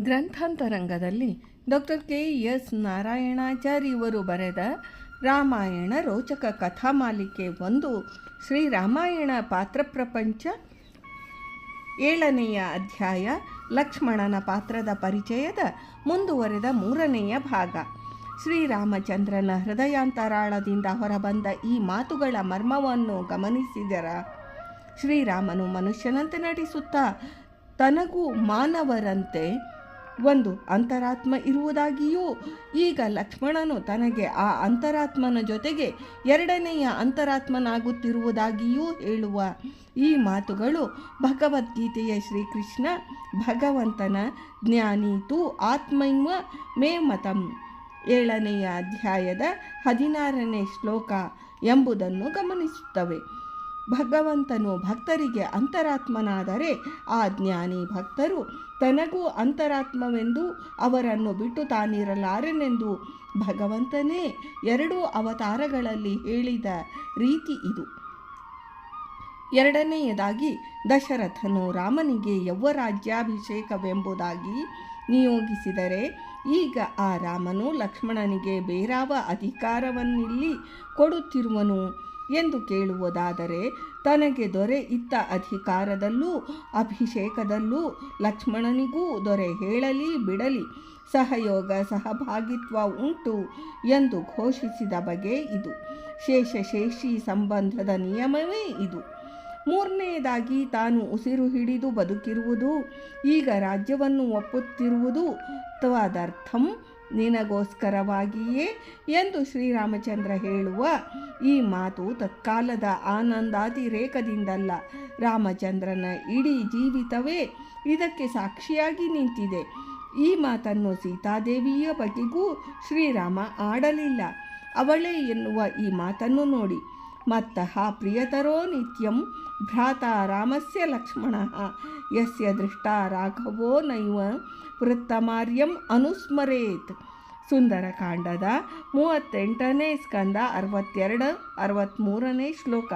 ಗ್ರಂಥಾಂತರಂಗದಲ್ಲಿ doctor K S Narayanachari ಇವರು ಬರೆದ ರಾಮಾಯಣ ರೋಚಕ ಕಥಾಮಾಲಿಕೆ ಒಂದು ಶ್ರೀರಾಮಾಯಣ ಪಾತ್ರ ಪ್ರಪಂಚ ಏಳನೆಯ ಅಧ್ಯಾಯ ಲಕ್ಷ್ಮಣನ ಪಾತ್ರದ ಪರಿಚಯದ ಮುಂದುವರೆದ ಮೂರನೆಯ ಭಾಗ. ಶ್ರೀರಾಮಚಂದ್ರನ ಹೃದಯಾಂತರಾಳದಿಂದ ಹೊರಬಂದ ಈ ಮಾತುಗಳ ಮರ್ಮವನ್ನು ಗಮನಿಸಿದರ. ಶ್ರೀರಾಮನು ಮನುಷ್ಯನಂತೆ ನಟಿಸುತ್ತಾ ತನಗೂ ಮಾನವರಂತೆ ಒಂದು ಅಂತರಾತ್ಮ ಇರುವುದಾಗಿಯೂ ಈಗ ಲಕ್ಷ್ಮಣನು ತನಗೆ ಆ ಅಂತರಾತ್ಮನ ಜೊತೆಗೆ ಎರಡನೆಯ ಅಂತರಾತ್ಮನಾಗುತ್ತಿರುವುದಾಗಿಯೂ ಹೇಳುವ ಈ ಮಾತುಗಳು ಭಗವದ್ಗೀತೆಯ ಶ್ರೀಕೃಷ್ಣ, ಭಗವಂತನ ಜ್ಞಾನೀತು ಆತ್ಮೈವ ಮೇ ಮತಂ. ಏಳನೆಯ ಅಧ್ಯಾಯದ ಹದಿನಾರನೇ ಶ್ಲೋಕ ಎಂಬುದನ್ನು ಗಮನಿಸುತ್ತವೆ. ಭಗವಂತನು ಭಕ್ತರಿಗೆ ಅಂತರಾತ್ಮನಾದರೆ ಆ ಜ್ಞಾನಿ ಭಕ್ತರು ತನಗೂ ಅಂತರಾತ್ಮವೆಂದು ಅವರನ್ನು ಬಿಟ್ಟು ತಾನಿರಲಾರನೆಂದು ಭಗವಂತನೇ ಎರಡೂ ಅವತಾರಗಳಲ್ಲಿ ಹೇಳಿದ ರೀತಿ ಇದು. ಎರಡನೆಯದಾಗಿ, ದಶರಥನು ರಾಮನಿಗೆ ಯೌವರಾಜ್ಯಾಭಿಷೇಕವೆಂಬುದಾಗಿ ನಿಯೋಗಿಸಿದರೆ, ಈಗ ಆ ರಾಮನು ಲಕ್ಷ್ಮಣನಿಗೆ ಬೇರಾವ ಅಧಿಕಾರವನ್ನಿಲ್ಲಿ ಕೊಡುತ್ತಿರುವನು ಎಂದು ಕೇಳುವುದಾದರೆ, ತನಗೆ ದೊರೆ ಇತ್ತ ಅಧಿಕಾರದಲ್ಲೂ, ಅಭಿಷೇಕದಲ್ಲೂ ಲಕ್ಷ್ಮಣನಿಗೂ ದೊರೆ ಹೇಳಲಿ ಬಿಡಲಿ, ಸಹಯೋಗ ಸಹಭಾಗಿತ್ವ ಉಂಟು ಎಂದು ಘೋಷಿಸಿದ ಬಗೆ ಇದು. ಶೇಷಶೇಷಿ ಸಂಬಂಧದ ನಿಯಮವೇ ಇದು. ಮೂರನೆಯದಾಗಿ ತಾನು ಉಸಿರು ಹಿಡಿದು ಬದುಕಿರುವುದು, ಈಗ ರಾಜ್ಯವನ್ನು ಒಪ್ಪುತ್ತಿರುವುದು ತ್ವದರ್ಥಂ ನಿನಗೋಸ್ಕರವಾಗಿಯೇ ಎಂದು ಶ್ರೀರಾಮಚಂದ್ರ ಹೇಳುವ ಈ ಮಾತು ತತ್ಕಾಲದ ಆನಂದಾತಿರೇಕದಿಂದಲ್ಲ. ರಾಮಚಂದ್ರನ ಇಡೀ ಜೀವಿತವೇ ಇದಕ್ಕೆ ಸಾಕ್ಷಿಯಾಗಿ ನಿಂತಿದೆ. ಈ ಮಾತನ್ನು ಸೀತಾದೇವಿಯ ಬಗೆಗೂ ಶ್ರೀರಾಮ ಆಡಲಿಲ್ಲ. ಅವಳೇ ಎನ್ನುವ ಈ ಮಾತನ್ನು ನೋಡಿ ಮತ್ತಃ ಪ್ರಿಯತರೋ ನಿತ್ಯಂ ಭ್ರಾತ ರಾಮಸ್ಯ ಲಕ್ಷ್ಮಣ. ಯಸ್ಯ ದೃಷ್ಟ ರಾಘವೋ ನೈವ ವೃತ್ತಮಾರ್ಯಂ ಅನುಸ್ಮರೇತ್. ಸುಂದರಕಾಂಡದ ಮೂವತ್ತೆಂಟನೇ ಸ್ಕಂದ ಅರವತ್ತೆರಡು ಅರವತ್ತ್ಮೂರನೇ ಶ್ಲೋಕ.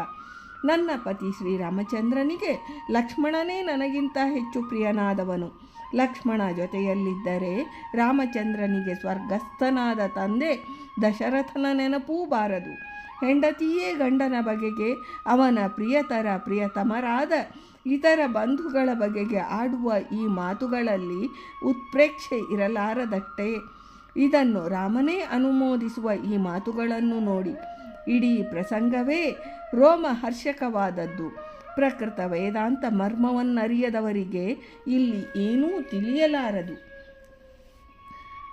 ನನ್ನ ಪತಿ ಶ್ರೀರಾಮಚಂದ್ರನಿಗೆ ಲಕ್ಷ್ಮಣನೇ ನನಗಿಂತ ಹೆಚ್ಚು ಪ್ರಿಯನಾದವನು. ಲಕ್ಷ್ಮಣ ಜೊತೆಯಲ್ಲಿದ್ದರೆ ರಾಮಚಂದ್ರನಿಗೆ ಸ್ವರ್ಗಸ್ಥನಾದ ತಂದೆ ದಶರಥನ ನೆನಪೂ ಬಾರದು. ಹೆಂಡತಿಯೇ ಗಂಡನ ಬಗೆಗೆ, ಅವನ ಪ್ರಿಯತರ ಪ್ರಿಯತಮರಾದ ಇತರ ಬಂಧುಗಳ ಬಗೆಗೆ ಆಡುವ ಈ ಮಾತುಗಳಲ್ಲಿ ಉತ್ಪ್ರೇಕ್ಷೆ ಇರಲಾರದಷ್ಟೇ. ಇದನ್ನು ರಾಮನೇ ಅನುಮೋದಿಸುವ ಈ ಮಾತುಗಳನ್ನು ನೋಡಿ ಇಡೀ ಪ್ರಸಂಗವೇ ರೋಮಹರ್ಷಕವಾದದ್ದು. ಪ್ರಕೃತ ವೇದಾಂತ ಮರ್ಮವನ್ನರಿಯದವರಿಗೆ ಇಲ್ಲಿ ಏನೂ ತಿಳಿಯಲಾರದು.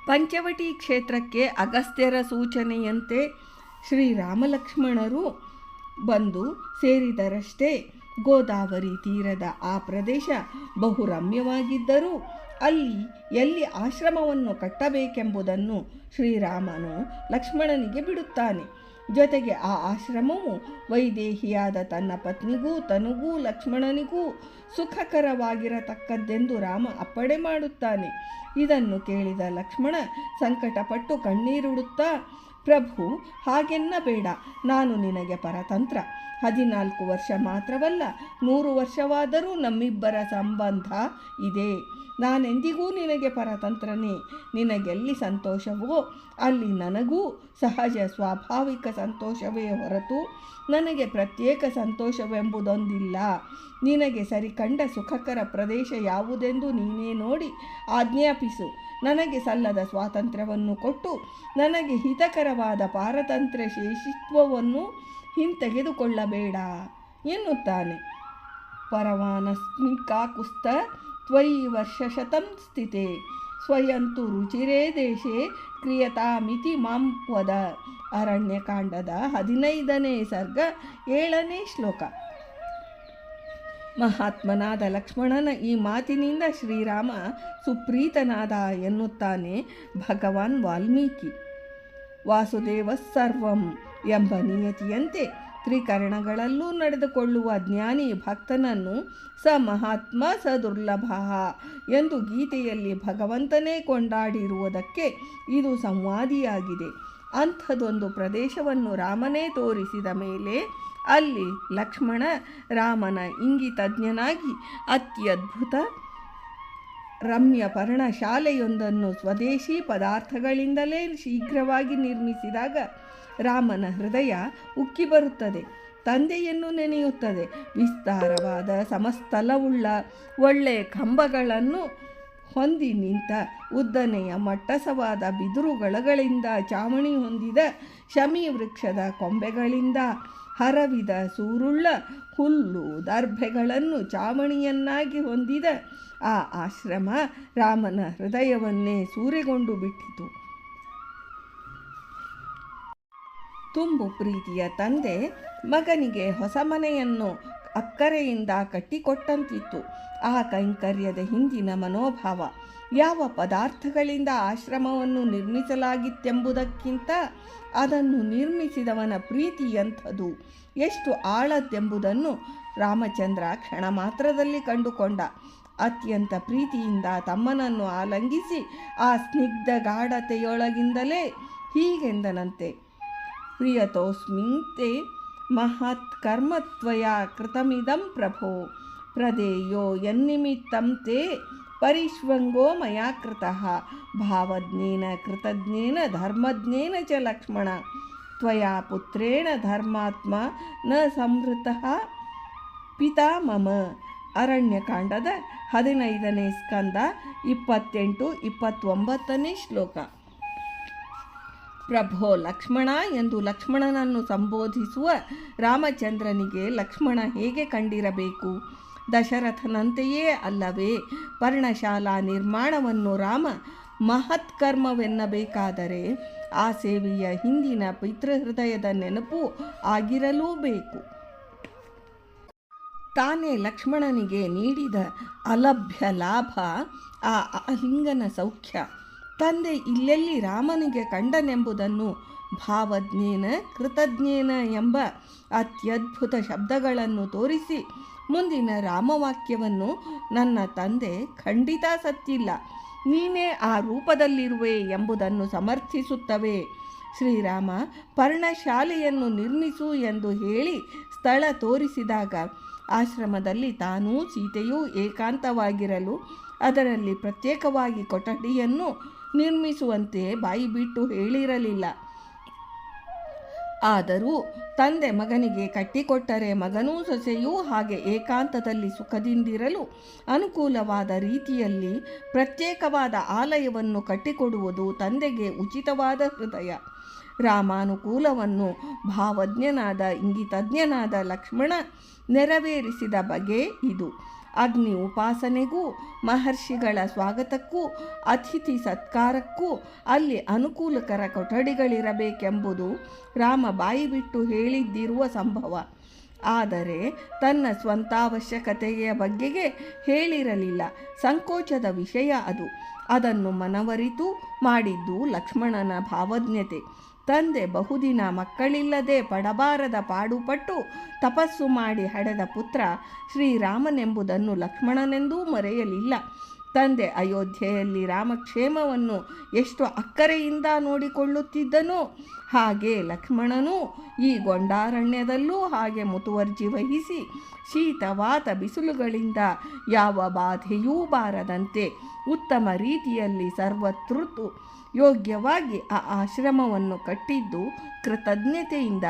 ಪಂಚವಟಿ ಕ್ಷೇತ್ರಕ್ಕೆ ಅಗಸ್ತ್ಯರ ಸೂಚನೆಯಂತೆ ಶ್ರೀರಾಮಲಕ್ಷ್ಮಣರು ಬಂದು ಸೇರಿದರಷ್ಟೇ ಗೋದಾವರಿ ತೀರದ ಆ ಪ್ರದೇಶ ಬಹು ರಮ್ಯವಾಗಿದ್ದರೂ ಅಲ್ಲಿ ಎಲ್ಲಿ ಆಶ್ರಮವನ್ನು ಕಟ್ಟಬೇಕೆಂಬುದನ್ನು ಶ್ರೀರಾಮನು ಲಕ್ಷ್ಮಣನಿಗೆ ಬಿಡುತ್ತಾನೆ. ಜೊತೆಗೆ ಆ ಆಶ್ರಮವು ವೈದೇಹಿಯಾದ ತನ್ನ ಪತ್ನಿಗೂ ತನಗೂ ಲಕ್ಷ್ಮಣನಿಗೂ ಸುಖಕರವಾಗಿರತಕ್ಕದ್ದೆಂದು ರಾಮ ಅಪ್ಪಣೆ ಮಾಡುತ್ತಾನೆ. ಇದನ್ನು ಕೇಳಿದ ಲಕ್ಷ್ಮಣ ಸಂಕಟಪಟ್ಟು ಕಣ್ಣೀರುಡುತ್ತಾ ಪ್ರಭು ಹಾಗೆನ್ನಬೇಡ. ನಾನು ನಿನಗೆ ಪರತಂತ್ರ. ಹದಿನಾಲ್ಕು ವರ್ಷ ಮಾತ್ರವಲ್ಲ, ನೂರು ವರ್ಷವಾದರೂ ನಮ್ಮಿಬ್ಬರ ಸಂಬಂಧ ಇದೆ. ನಾನೆಂದಿಗೂ ನಿನಗೆ ಪರತಂತ್ರನೇ? ನಿನಗೆಲ್ಲಿ ಸಂತೋಷವೋ, ಅಲ್ಲಿ ನನಗೂ ಸಹಜ ಸ್ವಾಭಾವಿಕ ಸಂತೋಷವೇ ಹೊರತು ನನಗೆ ಪ್ರತ್ಯೇಕ ಸಂತೋಷವೆಂಬುದೊಂದಿಲ್ಲ. ನಿನಗೆ ಸರಿಕಂಡ ಸುಖಕರ ಪ್ರದೇಶ ಯಾವುದೆಂದು ನೀನೇ ನೋಡಿ ಆಜ್ಞಾಪಿಸು. ನನಗೆ ಸಲ್ಲದ ಸ್ವಾತಂತ್ರ್ಯವನ್ನು ಕೊಟ್ಟು, ನನಗೆ ಹಿತಕರವಾದ ಪಾರತಂತ್ರ್ಯ ಶೇಷಿತ್ವವನ್ನು ಹಿಂತೆಗೆದುಕೊಳ್ಳಬೇಡ ಎನ್ನುತ್ತಾನೆ. ಪರವಾನಸ್ಮಿನ್ ಕಾಕುಸ್ತ ತ್ವಯಿ ವರ್ಷಶತಂ ಸ್ಥಿತೆ. ಸ್ವಯಂತು ರುಚಿರೇ ದೇಶೆ ಕ್ರಿಯತಾಮಿತಿ ಮಾಂ ವದ. ಅರಣ್ಯಕಾಂಡದ ಹದಿನೈದನೇ ಸರ್ಗ ಏಳನೇ ಶ್ಲೋಕ. ಮಹಾತ್ಮನಾದ ಲಕ್ಷ್ಮಣನ ಈ ಮಾತಿನಿಂದ ಶ್ರೀರಾಮ ಸುಪ್ರೀತನಾದ ಎನ್ನುತ್ತಾನೆ ಭಗವಾನ್ ವಾಲ್ಮೀಕಿ. ವಾಸುದೇವ ಸರ್ವಂ ಎಂಬ ನಿಯತಿಯಂತೆ ತ್ರಿಕರಣಗಳಲ್ಲೂ ನಡೆದುಕೊಳ್ಳುವ ಜ್ಞಾನಿ ಭಕ್ತನನ್ನು ಸ ಮಹಾತ್ಮ ಸ ದುರ್ಲಭ ಎಂದು ಗೀತೆಯಲ್ಲಿ ಭಗವಂತನೇ ಕೊಂಡಾಡಿರುವುದಕ್ಕೆ ಇದು ಸಂವಾದಿಯಾಗಿದೆ. ಅಂಥದೊಂದು ಪ್ರದೇಶವನ್ನು ರಾಮನೇ ತೋರಿಸಿದ ಮೇಲೆ ಅಲ್ಲಿ ಲಕ್ಷ್ಮಣ ರಾಮನ ಇಂಗಿತಜ್ಞನಾಗಿ ಅತ್ಯದ್ಭುತ ರಮ್ಯ ಪರ್ಣಶಾಲೆಯೊಂದನ್ನು ಸ್ವದೇಶಿ ಪದಾರ್ಥಗಳಿಂದಲೇ ಶೀಘ್ರವಾಗಿ ನಿರ್ಮಿಸಿದಾಗ ರಾಮನ ಹೃದಯ ಉಕ್ಕಿ ಬರುತ್ತದೆ. ತಂದೆಯನ್ನು ನೆನೆಯುತ್ತದೆ. ವಿಸ್ತಾರವಾದ ಸಮಸ್ಥಲವುಳ್ಳ ಒಳ್ಳೆಯ ಕಂಬಗಳನ್ನು ಹೊಂದಿ ನಿಂತ ಉದ್ದನೆಯ ಮಟ್ಟಸವಾದ ಬಿದಿರುಗಳಗಳಿಂದ ಚಾವಣಿ ಹೊಂದಿದ ಶಮಿ ವೃಕ್ಷದ ಕೊಂಬೆಗಳಿಂದ ಹರವಿದ ಸೂರುಳ್ಳ ಹುಲ್ಲು ದರ್ಭೆಗಳನ್ನು ಚಾವಣಿಯನ್ನಾಗಿ ಹೊಂದಿದ ಆ ಆಶ್ರಮ ರಾಮನ ಹೃದಯವನ್ನೇ ಸೂರೆಗೊಂಡು ಬಿಟ್ಟಿತು. ತುಂಬು ಪ್ರೀತಿಯ ತಂದೆ ಮಗನಿಗೆ ಹೊಸ ಮನೆಯನ್ನು ಅಕ್ಕರೆಯಿಂದ ಕಟ್ಟಿಕೊಟ್ಟಂತಿತ್ತು. ಆ ಕೈಂಕರ್ಯದ ಹಿಂದಿನ ಮನೋಭಾವ, ಯಾವ ಪದಾರ್ಥಗಳಿಂದ ಆಶ್ರಮವನ್ನು ನಿರ್ಮಿಸಲಾಗಿತ್ತೆಂಬುದಕ್ಕಿಂತ ಅದನ್ನು ನಿರ್ಮಿಸಿದವನ ಪ್ರೀತಿ ಎಂಥದು, ಎಷ್ಟು ಆಳದ್ದೆಂಬುದನ್ನು ರಾಮಚಂದ್ರ ಕ್ಷಣ ಮಾತ್ರದಲ್ಲಿ ಕಂಡುಕೊಂಡ. ಅತ್ಯಂತ ಪ್ರೀತಿಯಿಂದ ತಮ್ಮನನ್ನು ಆಲಂಗಿಸಿ ಆ ಸ್ನಿಗ್ಧ ಗಾಢತೆಯೊಳಗಿಂದಲೇ ಹೀಗೆಂದನಂತೆ ಪ್ರಿಯತೋಸ್ಮಿಂತೆ ಮಹತ್ ಕರ್ಮತ್ವಯ ಕೃತಮಿದಂ ಪ್ರಭೋ ಪ್ರದೇಯೋ ಯನ್ನಿಮಿತ್ತಂ ತೇ ಪರಿಶ್ವಂಗೋ ಮಯಾ ಕೃತಃ ಭಾವಜ್ಞೇನ ಕೃತಜ್ಞೇನ ಧರ್ಮಜ್ಞೇನ ಚ ಲಕ್ಷ್ಮಣ ತ್ವಯಾ ಪುತ್ರೇಣ ಧರ್ಮಾತ್ಮ ನ ಸಂವೃತಃ ಪಿತಾ ಮಮ ಅರಣ್ಯಕಾಂಡದ ಹದಿನೈದನೇ ಸ್ಕಂದ ಇಪ್ಪತ್ತೆಂಟು ಇಪ್ಪತ್ತೊಂಬತ್ತನೇ ಶ್ಲೋಕ ಪ್ರಭೋ ಲಕ್ಷ್ಮಣ ಎಂದು ಲಕ್ಷ್ಮಣನನ್ನು ಸಂಬೋಧಿಸುವ ರಾಮಚಂದ್ರನಿಗೆ ಲಕ್ಷ್ಮಣ ಹೇಗೆ ಕಂಡಿರಬೇಕು? ದಶರಥನಂತೆಯೇ ಅಲ್ಲವೇ? ಪರ್ಣಶಾಲಾ ನಿರ್ಮಾಣವನ್ನು ರಾಮ ಮಹತ್ಕರ್ಮವೆನ್ನಬೇಕಾದರೆ ಆ ಸೇವೆಯ ಹಿಂದಿನ ಪಿತೃಹೃದಯದ ನೆನಪು ಆಗಿರಲೂಬೇಕು. ತಾನೇ ಲಕ್ಷ್ಮಣನಿಗೆ ನೀಡಿದ ಅಲಭ್ಯ ಲಾಭ, ಆ ಅಲಿಂಗನ ಸೌಖ್ಯ. ತಂದೆ ಇಲ್ಲೆಲ್ಲಿ ರಾಮನಿಗೆ ಕಂಡನೆಂಬುದನ್ನು ಭಾವಜ್ಞೇನ ಕೃತಜ್ಞೇನ ಎಂಬ ಅತ್ಯದ್ಭುತ ಶಬ್ದಗಳನ್ನು ತೋರಿಸಿ ಮುಂದಿನ ರಾಮವಾಕ್ಯವನ್ನು ನನ್ನ ತಂದೆ ಖಂಡಿತ ಸತ್ತಿಲ್ಲ. ನೀನೇ ಆ ರೂಪದಲ್ಲಿರುವೆ ಎಂಬುದನ್ನು ಸಮರ್ಥಿಸುತ್ತವೆ. ಶ್ರೀರಾಮ, ಪರ್ಣಶಾಲೆಯನ್ನು ನಿರ್ಮಿಸು ಎಂದು ಹೇಳಿ ಸ್ಥಳ ತೋರಿಸಿದಾಗ ಆಶ್ರಮದಲ್ಲಿ ತಾನೂ ಸೀತೆಯೂ ಏಕಾಂತವಾಗಿರಲು ಅದರಲ್ಲಿ ಪ್ರತ್ಯೇಕವಾಗಿ ಕೊಠಡಿಯನ್ನು ನಿರ್ಮಿಸುವಂತೆ ಬಾಯಿ ಬಿಟ್ಟು ಹೇಳಿರಲಿಲ್ಲ. ಆದರೂ ತಂದೆ ಮಗನಿಗೆ ಕಟ್ಟಿಕೊಟ್ಟರೆ ಮಗನೂ ಸೊಸೆಯೂ ಹಾಗೆ ಏಕಾಂತದಲ್ಲಿ ಸುಖದಿಂದಿರಲು ಅನುಕೂಲವಾದ ರೀತಿಯಲ್ಲಿ ಪ್ರತ್ಯೇಕವಾದ ಆಲಯವನ್ನು ಕಟ್ಟಿಕೊಡುವುದು ತಂದೆಗೆ ಉಚಿತವಾದ ಹೃದಯ. ರಾಮಾನುಕೂಲವನ್ನು ಭಾವಜ್ಞನಾದ, ಇಂಗಿತಜ್ಞನಾದ ಲಕ್ಷ್ಮಣ ನೆರವೇರಿಸಿದ ಬಗೆ ಇದು. ಅಗ್ನಿ ಉಪಾಸನೆಗೂ, ಮಹರ್ಷಿಗಳ ಸ್ವಾಗತಕ್ಕೂ, ಅತಿಥಿ ಸತ್ಕಾರಕ್ಕೂ ಅಲ್ಲಿ ಅನುಕೂಲಕರ ಕೊಠಡಿಗಳಿರಬೇಕೆಂಬುದು ರಾಮ ಬಾಯಿ ಬಿಟ್ಟು ಹೇಳಿದ್ದಿರುವ ಸಂಭವ. ಆದರೆ ತನ್ನ ಸ್ವಂತಾವಶ್ಯಕತೆಯ ಬಗ್ಗೆಗೆ ಹೇಳಿರಲಿಲ್ಲ. ಸಂಕೋಚದ ವಿಷಯ ಅದು. ಅದನ್ನು ಮನವರಿತು ಮಾಡಿದ್ದು ಲಕ್ಷ್ಮಣನ ಭಾವಜ್ಞತೆ. ತಂದೆ ಬಹುದಿನ ಮಕ್ಕಳಿಲ್ಲದೆ ಪಡಬಾರದ ಪಾಡುಪಟ್ಟು ತಪಸ್ಸು ಮಾಡಿ ಹಡೆದ ಪುತ್ರ ಶ್ರೀರಾಮನೆಂಬುದನ್ನು ಲಕ್ಷ್ಮಣನೆಂದೂ ಮರೆಯಲಿಲ್ಲ. ತಂದೆ ಅಯೋಧ್ಯೆಯಲ್ಲಿ ರಾಮಕ್ಷೇಮವನ್ನು ಎಷ್ಟು ಅಕ್ಕರೆಯಿಂದ ನೋಡಿಕೊಳ್ಳುತ್ತಿದ್ದನೋ ಹಾಗೆ ಲಕ್ಷ್ಮಣನು ಈ ಗೊಂಡಾರಣ್ಯದಲ್ಲೂ ಹಾಗೆ ಮುತುವರ್ಜಿ ವಹಿಸಿ ಶೀತವಾತ ಬಿಸಿಲುಗಳಿಂದ ಯಾವ ಬಾಧೆಯೂ ಬಾರದಂತೆ ಉತ್ತಮ ರೀತಿಯಲ್ಲಿ ಸರ್ವತೃತು ಯೋಗ್ಯವಾಗಿ ಆ ಆಶ್ರಮವನ್ನು ಕಟ್ಟಿದ್ದು ಕೃತಜ್ಞತೆಯಿಂದ.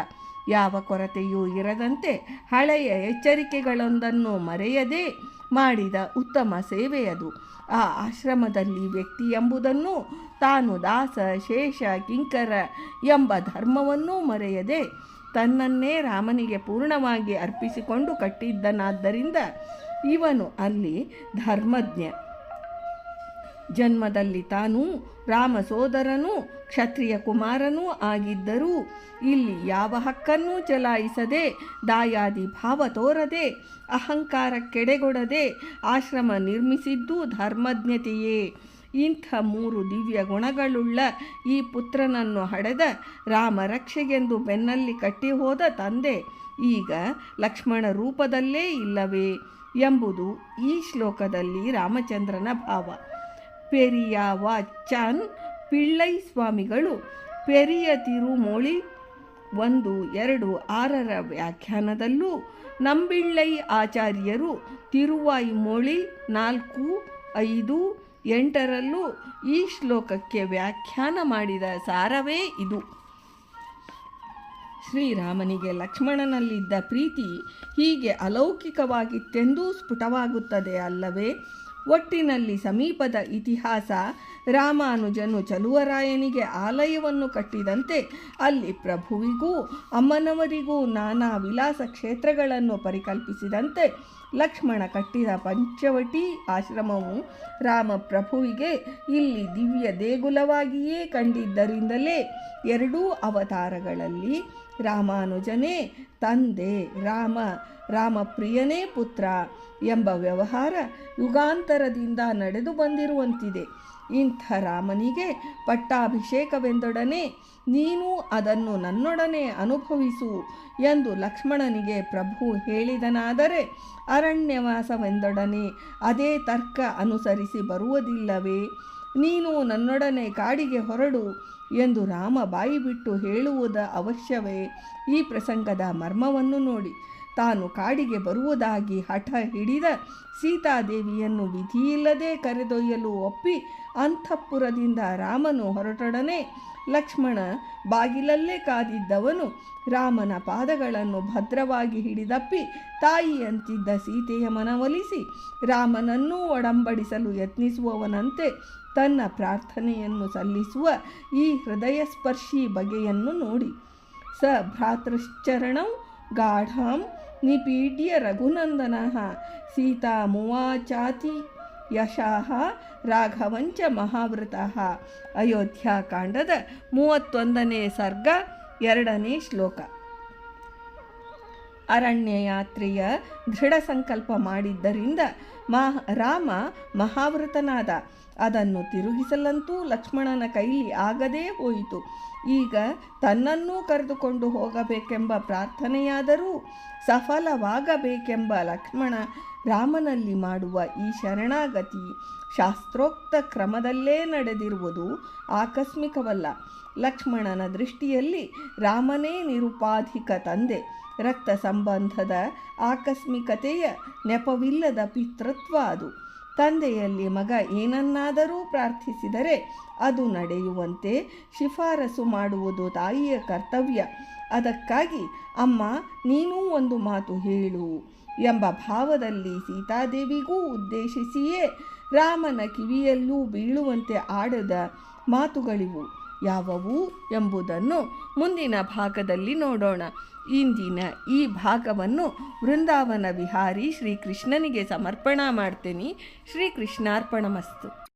ಯಾವ ಕೊರತೆಯೂ ಇರದಂತೆ ಹಳೆಯ ಎಚ್ಚರಿಕೆಗಳೊಂದನ್ನು ಮರೆಯದೆ ಮಾಡಿದ ಉತ್ತಮ ಸೇವೆಯದು. ಆ ಆಶ್ರಮದಲ್ಲಿ ವ್ಯಕ್ತಿ ಎಂಬುದನ್ನು ತಾನು ದಾಸ, ಶೇಷ, ಕಿಂಕರ ಎಂಬ ಧರ್ಮವನ್ನೂ ಮರೆಯದೆ ತನ್ನನ್ನೇ ರಾಮನಿಗೆ ಪೂರ್ಣವಾಗಿ ಅರ್ಪಿಸಿಕೊಂಡು ಕಟ್ಟಿದ್ದನಾದ್ದರಿಂದ ಇವನು ಅಲ್ಲಿ ಧರ್ಮಜ್ಞ. ಜನ್ಮದಲ್ಲಿ ತಾನು ರಾಮ ಸೋದರನೂ ಕ್ಷತ್ರಿಯ ಕುಮಾರನೂ ಆಗಿದ್ದರೂ ಇಲ್ಲಿ ಯಾವ ಹಕ್ಕನ್ನೂ ಚಲಾಯಿಸದೆ ದಾಯಾದಿ ಭಾವ ತೋರದೆ ಅಹಂಕಾರಕ್ಕೆಡೆಗೊಡದೆ ಆಶ್ರಮ ನಿರ್ಮಿಸಿದ್ದು ಧರ್ಮಜ್ಞತೆಯೇ. ಇಂಥ ಮೂರು ದಿವ್ಯ ಗುಣಗಳುಳ್ಳ ಈ ಪುತ್ರನನ್ನು ಹಡೆದ ರಾಮ ರಕ್ಷೆಗೆಂದು ಬೆನ್ನಲ್ಲಿ ಕಟ್ಟಿ ಹೋದ ತಂದೆ ಈಗ ಲಕ್ಷ್ಮಣ ರೂಪದಲ್ಲೇ ಇಲ್ಲವೇ ಎಂಬುದು ಈ ಶ್ಲೋಕದಲ್ಲಿ ರಾಮಚಂದ್ರನ ಭಾವ. ಪೆರಿಯ ವಾಚಾನ್ ಪಿಳ್ಳೈ ಸ್ವಾಮಿಗಳು ಪೆರಿಯ ತಿರುಮೋಳಿ ಒಂದು ಎರಡು ಆರರ ವ್ಯಾಖ್ಯಾನದಲ್ಲೂ ನಂಬಿಳ್ಳೈ ಆಚಾರ್ಯರು ತಿರುವಾಯಿಮೋಳಿ ನಾಲ್ಕು ಐದು ಎಂಟರಲ್ಲೂ ಈ ಶ್ಲೋಕಕ್ಕೆ ವ್ಯಾಖ್ಯಾನ ಮಾಡಿದ ಸಾರವೇ ಇದು. ಶ್ರೀರಾಮನಿಗೆ ಲಕ್ಷ್ಮಣನಲ್ಲಿದ್ದ ಪ್ರೀತಿ ಹೀಗೆ ಅಲೌಕಿಕವಾಗಿತ್ತೆಂದೂ ಸ್ಫುಟವಾಗುತ್ತದೆ ಅಲ್ಲವೇ? ಒಟ್ಟಿನಲ್ಲಿ ಸಮೀಪದ ಇತಿಹಾಸ ರಾಮಾನುಜನು ಚಲುವರಾಯನಿಗೆ ಆಲಯವನ್ನು ಕಟ್ಟಿದಂತೆ ಅಲ್ಲಿ ಪ್ರಭುವಿಗೂ ಅಮ್ಮನವರಿಗೂ ನಾನಾ ವಿಲಾಸ ಕ್ಷೇತ್ರಗಳನ್ನು ಪರಿಕಲ್ಪಿಸಿದಂತೆ ಲಕ್ಷ್ಮಣ ಕಟ್ಟಿದ ಪಂಚವಟಿ ಆಶ್ರಮವು ರಾಮಪ್ರಭುವಿಗೆ ಇಲ್ಲಿ ದಿವ್ಯ ದೇಗುಲವಾಗಿಯೇ ಕಂಡಿದ್ದರಿಂದಲೇ ಎರಡೂ ಅವತಾರಗಳಲ್ಲಿ ರಾಮಾನುಜನೇ ತಂದೆ, ರಾಮ, ರಾಮಪ್ರಿಯನೇ ಪುತ್ರ ಎಂಬ ವ್ಯವಹಾರ ಯುಗಾಂತರದಿಂದ ನಡೆದು ಬಂದಿರುವಂತಿದೆ. ಇಂಥ ರಾಮನಿಗೆ ಪಟ್ಟಾಭಿಷೇಕವೆಂದೊಡನೆ ನೀನು ಅದನ್ನು ನನ್ನೊಡನೆ ಅನುಭವಿಸು ಎಂದು ಲಕ್ಷ್ಮಣನಿಗೆ ಪ್ರಭು ಹೇಳಿದನಾದರೆ ಅರಣ್ಯವಾಸವೆಂದೊಡನೆ ಅದೇ ತರ್ಕ ಅನುಸರಿಸಿ ಬರುವುದಿಲ್ಲವೇ? ನೀನು ನನ್ನೊಡನೆ ಕಾಡಿಗೆ ಹೊರಡು ಎಂದು ರಾಮ ಬಾಯಿ ಬಿಟ್ಟು ಹೇಳುವುದ ಅವಶ್ಯವೇ? ಈ ಪ್ರಸಂಗದ ಮರ್ಮವನ್ನು ನೋಡಿ ತಾನು ಕಾಡಿಗೆ ಬರುವುದಾಗಿ ಹಠ ಹಿಡಿದ ಸೀತಾದೇವಿಯನ್ನು ವಿಧಿಯಿಲ್ಲದೆ ಕರೆದೊಯ್ಯಲು ಒಪ್ಪಿ ಅಂತಃಪುರದಿಂದ ರಾಮನು ಹೊರಟೊಡನೆ. ಲಕ್ಷ್ಮಣ ಬಾಗಿಲಲ್ಲೇ ಕಾದಿದ್ದವನು. ರಾಮನ ಪಾದಗಳನ್ನು ಭದ್ರವಾಗಿ ಹಿಡಿದಪ್ಪಿ ತಾಯಿಯಂತಿದ್ದ ಸೀತೆಯ ಮನವೊಲಿಸಿ ರಾಮನನ್ನೂ ಒಡಂಬಡಿಸಲು ಯತ್ನಿಸುವವನಂತೆ ತನ್ನ ಪ್ರಾರ್ಥನೆಯನ್ನು ಸಲ್ಲಿಸುವ ಈ ಹೃದಯಸ್ಪರ್ಶಿ ಬಗೆಯನ್ನು ನೋಡಿ. ಸ ಭ್ರಾತೃಶ್ಚರಣಂ ಗಾಢಾಂ ನಿಪೀಡ್ಯ ರಘುನಂದನ ಸೀತಾ ಮುವಾಚಾತಿ ಯಶಃ ರಾಘವಂಚ ಮಹಾವೃತಃ ಅಯೋಧ್ಯಾಕಾಂಡದ ಮೂವತ್ತೊಂದನೇ ಸರ್ಗ ಎರಡನೇ ಶ್ಲೋಕ। ಅರಣ್ಯ ಯಾತ್ರೆಯ ದೃಢ ಸಂಕಲ್ಪ ಮಾಡಿದ್ದರಿಂದ ಮಾ ರಾಮ ಮಹಾವೃತನಾದ. ಅದನ್ನು ತಿರುಗಿಸಲಂತೂ ಲಕ್ಷ್ಮಣನ ಕೈಲಿ ಆಗದೇ ಹೋಯಿತು. ಈಗ ತನ್ನನ್ನೂ ಕರೆದುಕೊಂಡು ಹೋಗಬೇಕೆಂಬ ಪ್ರಾರ್ಥನೆಯಾದರೂ ಸಫಲವಾಗಬೇಕೆಂಬ ಲಕ್ಷ್ಮಣ ರಾಮನಲ್ಲಿ ಮಾಡುವ ಈ ಶರಣಾಗತಿ ಶಾಸ್ತ್ರೋಕ್ತ ಕ್ರಮದಲ್ಲೇ ನಡೆದಿರುವುದು ಆಕಸ್ಮಿಕವಲ್ಲ. ಲಕ್ಷ್ಮಣನ ದೃಷ್ಟಿಯಲ್ಲಿ ರಾಮನೇ ನಿರುಪಾಧಿಕ ತಂದೆ. ರಕ್ತ ಸಂಬಂಧದ ಆಕಸ್ಮಿಕತೆಯ ನೆಪವಿಲ್ಲದ ಪಿತೃತ್ವ ಅದು. ತಂದೆಯಲ್ಲಿ ಮಗ ಏನನ್ನಾದರೂ ಪ್ರಾರ್ಥಿಸಿದರೆ ಅದು ನಡೆಯುವಂತೆ ಶಿಫಾರಸು ಮಾಡುವುದು ತಾಯಿಯ ಕರ್ತವ್ಯ. ಅದಕ್ಕಾಗಿ, ಅಮ್ಮ, ನೀನೂ ಒಂದು ಮಾತು ಹೇಳು ಎಂಬ ಭಾವದಲ್ಲಿ ಸೀತಾದೇವಿಗೂ ಉದ್ದೇಶಿಸಿಯೇ ರಾಮನ ಕಿವಿಯಲ್ಲೂ ಬೀಳುವಂತೆ ಆಡದ ಮಾತುಗಳಿವು. ಯಾವುವು ಎಂಬುದನ್ನು ಮುಂದಿನ ಭಾಗದಲ್ಲಿ ನೋಡೋಣ. ಇಂದಿನ ಈ ಭಾಗವನ್ನು ವೃಂದಾವನ ವಿಹಾರಿ ಶ್ರೀಕೃಷ್ಣನಿಗೆ ಸಮರ್ಪಣಾ ಮಾಡ್ತೀನಿ. ಶ್ರೀಕೃಷ್ಣಾರ್ಪಣಮಸ್ತು.